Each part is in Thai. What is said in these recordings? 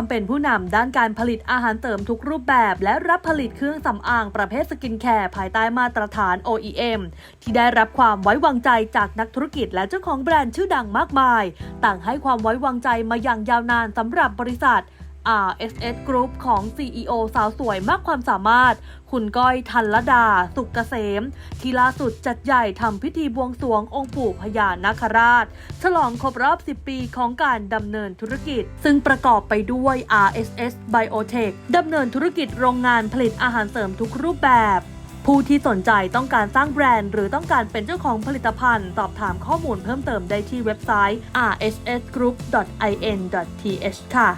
ความเป็นผู้นำด้านการผลิตอาหารเติมทุกรูปแบบ และรับผลิตเครื่องสำอางประเภทสกินแคร์ภายใต้มาตรฐาน OEM ที่ได้รับความไว้วางใจจากนักธุรกิจและเจ้าของแบรนด์ชื่อดังมากมาย ต่างให้ความไว้วางใจมาอย่างยาวนานสำหรับบริษัท RSS Group ของ CEO สาวสวยมากความสามารถ คุณก้อยทันลดา สุกเกษม ที่ล่าสุดจัดใหญ่ทำพิธีบวงสรวงองค์ปู่พญานาคราช ฉลองครบรอบ 10 ปีของการดำเนินธุรกิจ ซึ่งประกอบไปด้วย RSS Biotech ดำเนินธุรกิจโรงงานผลิตอาหารเสริมทุกรูปแบบผู้ที่สนใจต้องการสร้างแบรนด์ หรือต้องการเป็นเจ้าของผลิตภัณฑ์ สอบถามข้อมูลเพิ่มเติมได้ที่เว็บไซต์ rssgroup.in.th ค่ะ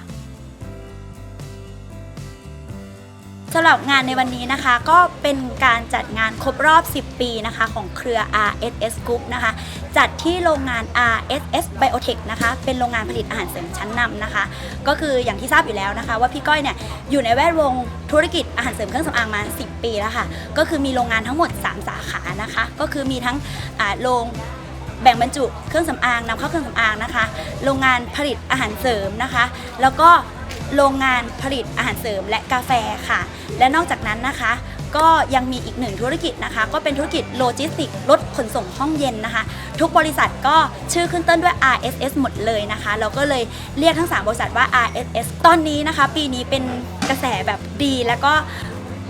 สำหรับงานในวันนี้นะคะ ก็เป็นการจัดงานครบรอบ 10 ปีนะคะ ของเครือ RSS Group นะคะ จัดที่โรงงาน RSS Biotech นะคะ เป็นโรงงานผลิตอาหารเสริมชั้นนำนะคะ ก็คืออย่างที่ทราบอยู่แล้วนะคะ ว่าพี่ก้อยเนี่ยอยู่ในแวดวงธุรกิจอาหารเสริมเครื่องสำอางมา 10 ปีแล้วค่ะ ก็คือมีโรงงานทั้งหมด 3 สาขานะคะ ก็คือมีทั้งโรงแบ่งบรรจุเครื่องสำอางนำเข้าเครื่องสำอางนะคะ โรงงานผลิตอาหารเสริมนะคะ แล้วก็ โรงงานผลิตอาหารเสริมและกาแฟค่ะ และนอกจากนั้นนะคะ ก็ยังมีอีกหนึ่งธุรกิจนะคะ ก็เป็นธุรกิจโลจิสติกรถขนส่งห้องเย็นนะคะ ทุกบริษัทก็ชื่อขึ้นต้นด้วย RSS หมดเลยนะคะ เราก็เลยเรียกทั้ง 3 บริษัทว่า RSS ตอนนี้นะคะ ปีนี้เป็นกระแสแบบดีแล้วก็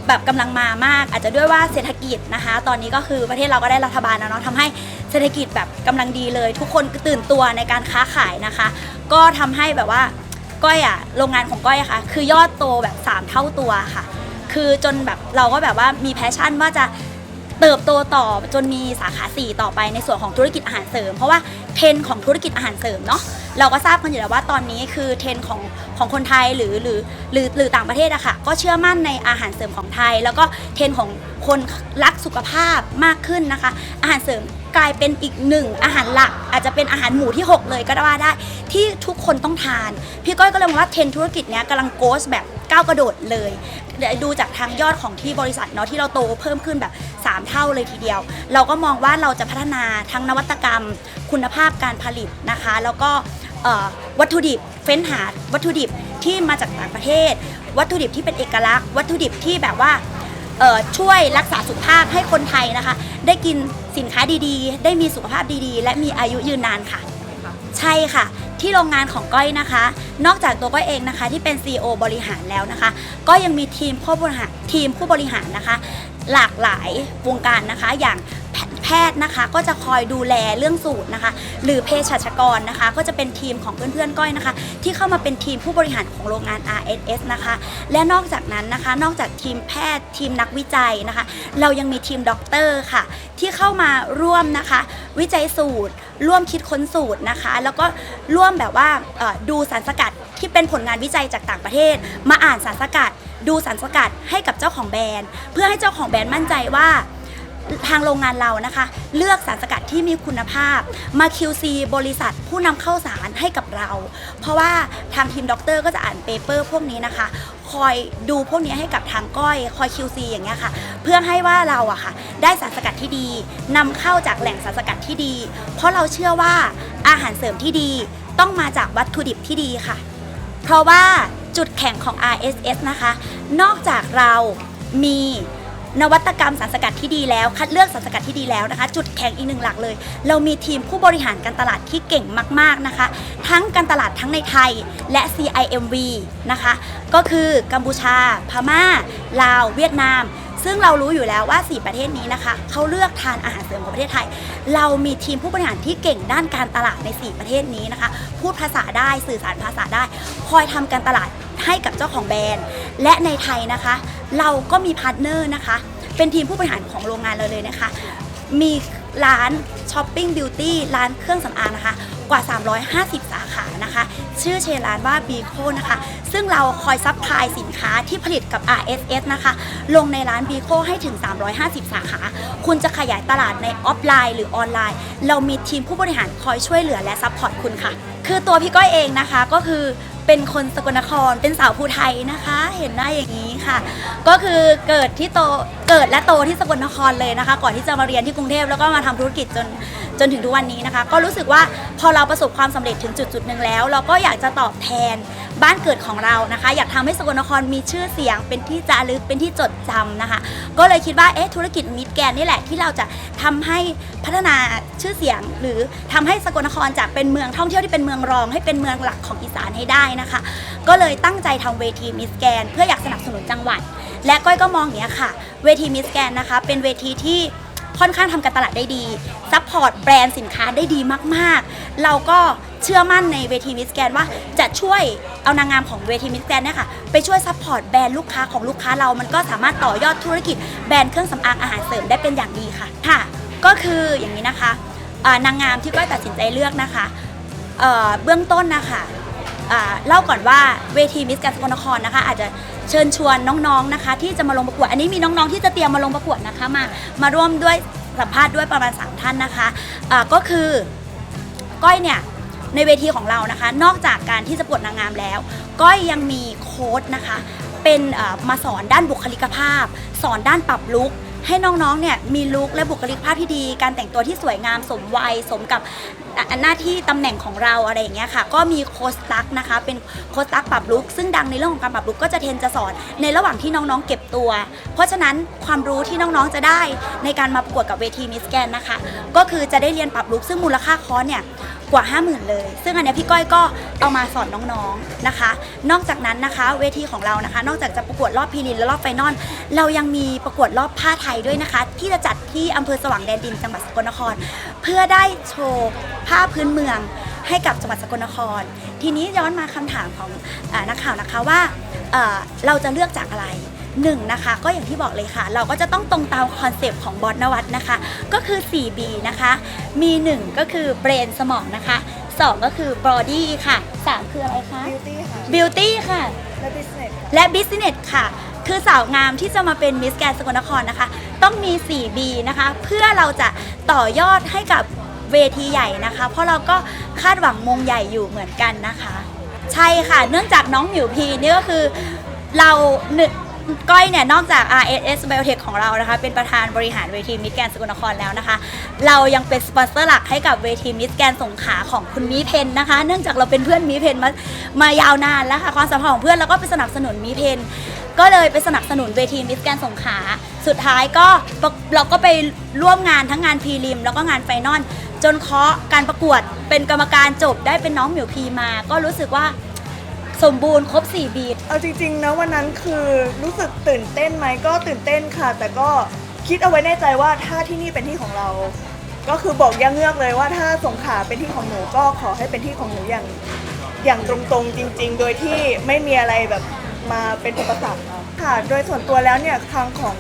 แบบกำลังมามาก อาจจะด้วยว่าเศรษฐกิจนะคะ ตอนนี้ก็คือประเทศเราก็ได้รัฐบาลแล้วเนาะทำให้เศรษฐกิจแบบกำลังดีเลย ทุกคนตื่นตัวในการค้าขายนะคะ ก็ทำให้แบบว่า ก้อยอะโรงงานของก้อยอะค่ะ คือยอดโตแบบ 3 เท่าตัวค่ะ คือจนแบบเราก็แบบว่ามีแพชชั่นว่าจะเติบโตต่อจนมีสาขา 4 ต่อไปในส่วนของธุรกิจอาหารเสริม เพราะว่าเทรนของธุรกิจอาหารเสริมเนาะเราก็ทราบกันอยู่แล้วว่าตอนนี้คือเทรนของของคนไทยหรือหรือหรือหรือต่างประเทศอะค่ะก็เชื่อมั่นในอาหารเสริมของไทย แล้วก็เทรนของคนรักสุขภาพมากขึ้นนะคะ อาหารเสริม กลายเป็นอีกหนึ่งอาหารหลัก อาจจะเป็นอาหารหมู่ที่ 6 เลยก็ได้ว่าได้ ที่ทุกคนต้องทาน พี่ก้อยก็เลยมองว่าเทรนธุรกิจเนี้ยกำลังโกสแบบก้าวกระโดดเลยเดี๋ยวดูจากทางยอดของที่บริษัทเนาะที่เราโตเพิ่มขึ้นแบบ 3 เท่าเลยทีเดียว เราก็มองว่าเราจะพัฒนาทั้งนวัตกรรม คุณภาพการผลิตนะคะ แล้วก็วัตถุดิบเฟ้นหาวัตถุดิบที่มาจากต่างประเทศ วัตถุดิบที่เป็นเอกลักษณ์ วัตถุดิบที่แบบว่าช่วยรักษาสุขภาพให้คนไทยนะคะ ได้กิน สินค้าดีๆ ได้มีสุขภาพดีๆ และมีอายุยืนนานค่ะ ใช่ค่ะ ที่โรงงานของก้อยนะคะ นอกจากตัวก้อยเองนะคะ ที่เป็น CEO บริหารแล้วนะคะ ก็ยังมีทีมผู้บริหารทีมผู้บริหารนะคะ หลากหลายวงการนะคะ อย่างแพแพ ทย์นะคะ ก็จะคอยดูแลเรื่องสูตรนะคะ หรือเภสัชกรนะคะ ก็จะเป็นทีมของเพื่อนๆก้อยนะคะ ที่เข้ามาเป็นทีมผู้บริหารของโรงงาน RSS นะคะ และนอกจากนั้นนะคะ นอกจากทีมแพทย์ทีมนักวิจัยนะคะ เรายังมีทีมด็อกเตอร์ค่ะ ที่เข้ามาร่วมนะคะ วิจัยสูตร ร่วมคิดค้นสูตรนะคะ แล้วก็ร่วมแบบว่าดูสารสกัดที่เป็นผลงานวิจัยจากต่างประเทศ มาอ่านสารสกัด ดูสารสกัดให้กับเจ้าของแบรนด์ เพื่อให้เจ้าของแบรนด์มั่นใจว่า ทางโรงงานเรานะคะ เลือกสารสกัดที่มีคุณภาพมา QC บริษัทผู้นำเข้าสารให้กับเรา เพราะว่าทางทีมด็อกเตอร์ก็จะอ่านเปเปอร์พวกนี้นะคะ คอยดูพวกนี้ให้กับทางก้อย คอย QC อย่างเงี้ยค่ะ เพื่อให้ว่าเราอะค่ะ ได้สารสกัดที่ดีนำเข้าจากแหล่งสารสกัดที่ดี เพราะเราเชื่อว่าอาหารเสริมที่ดีต้องมาจากวัตถุดิบที่ดีค่ะ เพราะว่าจุดแข็งของ RSS นะคะ นอกจากเรามี นวัตกรรมสารสกัดที่ดีแล้ว คัดเลือกสารสกัดที่ดีแล้วนะคะ จุดแข็งอีกหนึ่งหลักเลย เรามีทีมผู้บริหารการตลาดที่เก่งมาก ๆนะคะ ทั้งการตลาดทั้งในไทยและ CIMV นะคะ ก็คือกัมพูชา พม่า ลาว เวียดนาม ซึ่งเรารู้อยู่แล้วว่า 4 ประเทศนี้นะคะเขาเลือกทานอาหารเสริมของประเทศไทย เรามีทีมผู้บริหารที่เก่งด้านการตลาดใน 4 ประเทศนี้นะคะ พูดภาษาได้สื่อสารภาษาได้ คอยทำการตลาดให้กับเจ้าของแบรนด์ และในไทยนะคะ เราก็มีพาร์ทเนอร์นะคะ เป็นทีมผู้บริหารของโรงงานเราเลยนะคะ มีร้านช้อปปิ้งบิวตี้ร้านเครื่องสำอางนะคะ กว่า 350 สาขานะคะ ชื่อเชร้านว่าบีโคนะคะ ซึ่งเราคอยซัพพลายสินค้าที่ผลิตกับ RSS นะคะ ลงในร้านบีโคให้ถึง 350 สาขา คุณจะขยายตลาดในออฟไลน์ หรือออนไลน์ เรามีทีมผู้บริหารคอยช่วยเหลือและซัพพอร์ตคุณค่ะ คือตัวพี่ก้อยเองนะคะก็คือ เป็นคนสกลนคร เป็นสาวภูไทยนะคะ เห็นหน้าอย่างนี้ค่ะ ก็คือเกิดที่โตเกิดและโตที่สกลนครเลยนะคะ ก่อนที่จะมาเรียนที่กรุงเทพแล้วก็มาทำธุรกิจจน จนถึงทุกวันนี้นะคะ ก็รู้สึกว่าพอเราประสบความสำเร็จถึงจุดจุดหนึ่งแล้ว เราก็อยากจะตอบแทนบ้านเกิดของเรานะคะ อยากทำให้สกลนครมีชื่อเสียง เป็นที่จารึกเป็นที่จดจำนะคะ ก็เลยคิดว่าเอ๊ะธุรกิจมิดแกนนี่แหละที่เราจะทำให้พัฒนาชื่อเสียง หรือทำให้สกลนครจากเป็นเมืองท่องเที่ยวที่เป็นเมืองรอง ให้เป็นเมืองหลักของอีสานให้ได้นะคะ ก็เลยตั้งใจทำเวทีมิสแกน เพื่ออยากสนับสนุนจังหวัด และก้อยก็มองอย่างนี้ค่ะ เวทีมิสแกนนะคะ เป็นเวทีที่ ค่อนข้างทำการตลาดได้ดีซัพพอร์ตแบรนด์สินค้าได้ดีมากๆ เราก็เชื่อมั่นในเวทีมิสแกนว่าจะช่วยเอานางงามของเวทีมิสแกนเนี่ยค่ะไปช่วยซัพพอร์ตแบรนด์ลูกค้าของลูกค้าเรา มันก็สามารถต่อยอดธุรกิจแบรนด์เครื่องสำอางอาหารเสริมได้เป็นอย่างดีค่ะค่ะ ก็คืออย่างนี้นะคะอ่านางงามที่ก้อยตัดสินใจเลือกนะคะเเบื้องต้นนะคะเล่าก่อนว่าเวทีมิสแกรนสกลนครนะคะ อาจจะ เชิญชวนน้องๆนะคะ ที่จะมาลงประกวด อันนี้มีน้องๆที่จะเตรียมมาลงประกวดนะคะมามาร่วมด้วยสัมภาษณ์ด้วยประมาณ 3 ท่านนะคะะก็คือก้อยเนี่ยในเวทีของเรานะคะ นอกจากการที่จะประกวดนางงามแล้ว ก้อยยังมีโค้ดนะคะ เป็นมาสอนด้านบุคลิกภาพ สอนด้านปรับลุค ให้น้องๆ เนี่ยมีลุคและบุคลิกภาพที่ดี การแต่งตัวที่สวยงามสมวัยสมกับอะหน้าที่ตำแหน่งของเราอะไรอย่างเงี้ยค่ะ ก็มีโค้ชตักนะคะ เป็นโค้ชตักปรับลุคซึ่งดังในเรื่องของการปรับลุคก็จะเทนจะสอนในระหว่างที่น้องๆ เก็บตัว เพราะฉะนั้นความรู้ที่น้องๆ จะได้ในการมาประกวดกับเวทีมิสแกนนะคะ ก็คือจะได้เรียนปรับลุคซึ่งมูลค่าคอร์สเนี่ย กว่า 50,000 เลย ซึ่งอันเนี้ยพี่ก้อยก็เอามาสอนน้องๆนะคะ นอกจากนั้นนะคะเวทีของเรานะคะ นอกจากจะประกวดรอบพรีลิมและรอบไฟนอลเรายังมีประกวดรอบผ้าไทยด้วยนะคะ ที่จะจัดที่อำเภอสว่างแดนดินจังหวัดสกลนคร เพื่อได้โชว์ผ้าพื้นเมืองให้กับจังหวัดสกลนคร ทีนี้ย้อนมาคำถามของอานักข่าวนะคะว่าเอ่อเราจะเลือกจากอะไร หนึ่งนะคะก็อย่างที่บอกเลยค่ะ เราก็จะต้องตรงตามคอนเซปต์ของบอสนวัตนะคะ ก็คือ 4B นะคะ มี 1 ก็คือเบรนสมองนะคะ 2 ก็คือบอดี้ค่ะ 3 คืออะไรคะบิวตี้ค่ะ Beauty ค่ะ และบิสเนสค่ะ และ Business ค่ะ คือสาวงามที่จะมาเป็นมิสแกนสกลนครนะคะ ต้องมี 4B นะคะ เพื่อเราจะต่อยอดให้กับเวทีใหญ่นะคะ เพราะเราก็คาดหวังมงใหญ่อยู่เหมือนกันนะคะ ใช่ค่ะ เนื่องจากน้องหมิวพีนี่ก็คือเราหนึ่ง ก้อยเนี่ยนอกจาก RSS Biotech ของเรานะคะ เป็นประธานบริหารเวทีมิสแกนสกลนครแล้วนะคะ เรายังเป็นสปอนเซอร์หลักให้กับเวทีมิสแกนสงขลาของคุณมีเพนนะคะ เนื่องจากเราเป็นเพื่อนมีเพนมามายาวนานแล้วค่ะความสัมพันธ์ของเพื่อนแล้วก็ไปสนับสนุนมีเพนก็เลยไปสนับสนุนเวทีมิสแกนสงขลาสุดท้ายก็เราก็ไปร่วมงานทั้งงานพรีลิม แล้วก็งานไฟนอลจนเคาะการประกวดเป็นกรรมการจบได้เป็นน้องหมิวพีมา ก็รู้สึกว่า สมบูรณ์ครบ4บีท เอาจริงๆนะวันนั้นคือรู้สึกตื่นเต้นไหมก็ตื่นเต้นค่ะ แต่ก็คิดเอาไว้ในใจว่าถ้าที่นี่เป็นที่ของเรา ก็คือบอกยังเงือกเลยว่าถ้าสงขลาเป็นที่ของหนูก็ขอให้เป็นที่ของหนูอย่างอย่างตรงๆจริง ๆ โดยที่ไม่มีอะไรแบบมาเป็นอุปสรรคค่ะค่ะโดยส่วนตัวแล้วเนี่ยทางของ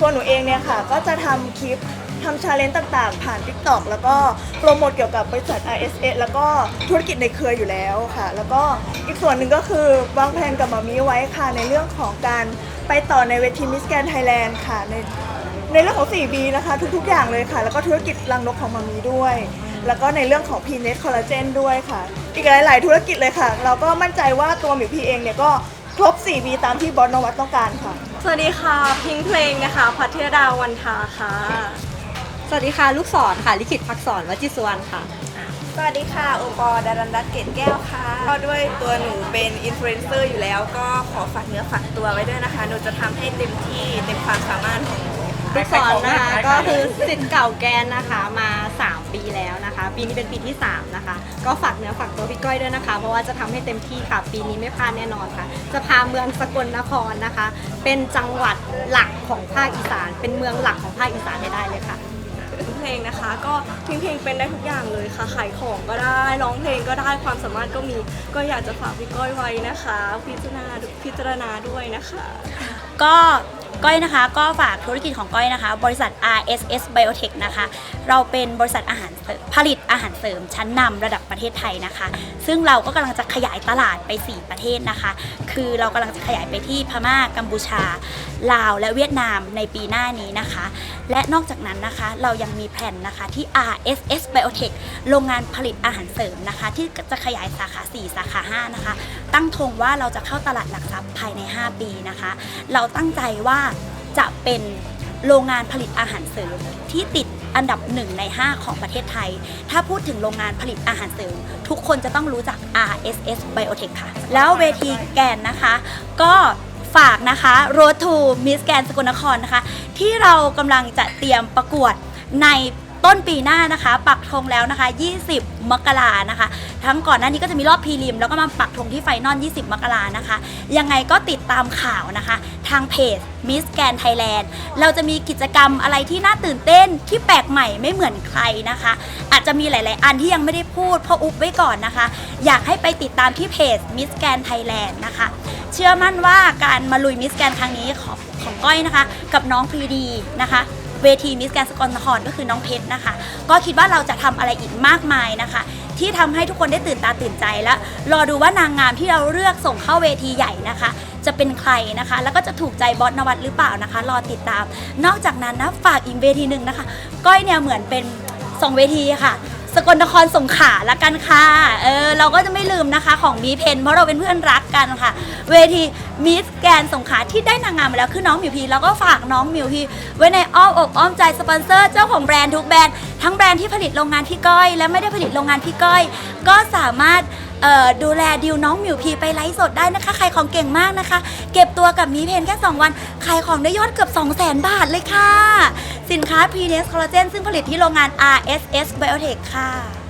ตัวหนูเองเนี่ยค่ะ ก็จะทำคลิปทำชาเลนจ์ต่างๆ ผ่าน TikTok แล้วก็โปรโมทเกี่ยวกับบริษัท ISS แล้วก็ธุรกิจในเครืออยู่แล้วค่ะ แล้วก็อีกส่วนหนึ่งก็คือวางแผนกับมามีไว้ค่ะในเรื่องของการไปต่อในเวทีมิสแกนไทยแลนด์ค่ะในในเรื่องของ 4B นะคะ ทุกๆ อย่างเลยค่ะ แล้วก็ธุรกิจรังนกของมามีด้วย แล้วก็ในเรื่องของ p n e t Collagen ด้วยค่ะ อีกหลาย ๆ ธุรกิจเลยค่ะ เราก็มั่นใจว่าตัวหมิวพีเองเนี่ยก็ ครบ 4B ตามที่บอสนวัตต้องการค่ะ สวัสดีค่ะ พิงเพลงนะคะ พัทยดาวันทาค่ะ สวัสดีค่ะ ลูกศรค่ะ ลิขิตพักษรวจิตสุวรรณค่ะ สวัสดีค่ะโอปอล์ดารันรัตน์เกตแก้วค่ะ ก็ด้วยตัวหนูเป็นอินฟลูเอนเซอร์อยู่แล้ว ก็ขอฝากเนื้อฝากตัวไว้ด้วยนะคะ หนูจะทำให้เต็มที่เต็มความสามารถของหนูค่ะ ลูกศรนะคะ ก็คือสิทธิ์เก่าแกนนะคะมา 3 ปีแล้วนะคะ ปีนี้เป็นปีที่ 3 นะคะ ก็ฝากเนื้อฝากตัวพี่ก้อยด้วยนะคะ เพราะว่าจะทำให้เต็มที่ค่ะ ปีนี้ไม่พลาดแน่นอนค่ะ จะพาเมืองสกลนครนะคะ เป็นจังหวัดหลักของภาคอีสาน เป็นเมืองหลักของภาคอีสานให้ได้เลยค่ะพิงเพลงนะคะก็พิงเพลงเป็นได้ทุกอย่างเลยค่ะขายของก็ได้ร้องเพลงก็ได้ความสามารถก็มี ก็อยากจะฝากพี่ก้อยไว้นะคะ พิจารณาพิจารณาด้วยนะคะ ก็ ก้อยนะคะ ก็ฝากธุรกิจของก้อยนะคะ บริษัท RSS Biotech นะคะ เราเป็นบริษัทอาหารผลิตอาหารเสริมชั้นนำระดับประเทศไทยนะคะ ซึ่งเราก็กำลังจะขยายตลาดไป 4 ประเทศนะคะ คือเรากำลังจะขยายไปที่พม่ากัมพูชา ลาว และเวียดนามในปีหน้านี้นะคะ และนอกจากนั้นนะคะเรายังมีแผนนะคะที่ RSS Biotech โรงงานผลิตอาหารเสริมนะคะ ที่จะขยายสาขา 4 สาขา 5 นะคะ ตั้งธงว่าเราจะเข้าตลาดหลักทรัพย์ภายใน 5 ปีนะคะ เราตั้งใจว่าจะเป็นโรงงานผลิตอาหารเสริมที่ติดอันดับ1ใน 5 ของประเทศไทย ถ้าพูดถึงโรงงานผลิตอาหารเสริม ทุกคนจะต้องรู้จัก RSS Biotech ค่ะ แล้วเวทีแกนนะคะ ก็ฝากนะคะ Road to Miss Grand สกลนครนะคะ ที่เรากำลังจะเตรียมประกวดใน ต้นปีหน้านะคะ ปักธงแล้วนะคะ 20 มกรานะคะ ทั้งก่อนหน้านี้ก็จะมีรอบพรีลิม แล้วก็มาปักธงที่ไฟนอล 20 มกรานะคะ ยังไงก็ติดตามข่าวนะคะ ทางเพจ Miss Grand Thailand เราจะมีกิจกรรมอะไรที่น่าตื่นเต้นที่แปลกใหม่ไม่เหมือนใครนะคะ อาจจะมีหลาย ๆ อันที่ยังไม่ได้พูดเพราะอุบไว้ก่อนนะคะ อยากให้ไปติดตามที่เพจ Miss Grand Thailand นะคะ เชื่อมั่นว่าการมาลุยมิสแกนครั้งนี้ของของก้อยนะคะ กับน้องพรีดีนะคะ เวทีมิสแกนสกลนครก็คือน้องเพชรนะคะ ก็คิดว่าเราจะทำอะไรอีกมากมายนะคะ ที่ทำให้ทุกคนได้ตื่นตาตื่นใจและรอดูว่านางงามที่เราเลือกส่งเข้าเวทีใหญ่นะคะ จะเป็นใครนะคะ แล้วก็จะถูกใจบอสนวัตหรือเปล่านะคะ รอติดตาม นอกจากนั้นนะฝากอีกเวทีหนึ่งนะคะ ก้อยเนี่ยเหมือนเป็นสองเวทีค่ะ สกลนครสงขลาละกันค่ะ เออเราก็จะไม่ลืมนะคะของมีเพนเพราะเราเป็นเพื่อนรักกันค่ะ เวทีมิสแกนสงขลาที่ได้นางงามมาแล้วคือน้องมิวพีแล้วก็ฝากน้องมิวพีไว้ในอ้อมอกอ้อมใจสปอนเซอร์เจ้าของแบรนด์ทุกแบรนด์ทั้งแบรนด์ที่ผลิตโรงงานพี่ก้อย และไม่ได้ผลิตโรงงานพี่ก้อย ก็สามารถ ดูแลดิวน้องหมิวพีไปไลฟ์สดได้นะคะขายของเก่งมากนะคะ เก็บตัวกับมีเพนแค่ 2 วันขายของได้ยอดเกือบ 2 0 0 0 0 0 บาทเลยค่ะ สินค้า p r e n e s คอลลาเจนซึ่งผลิตที่โรงงาน RSS Biotech ค่ะ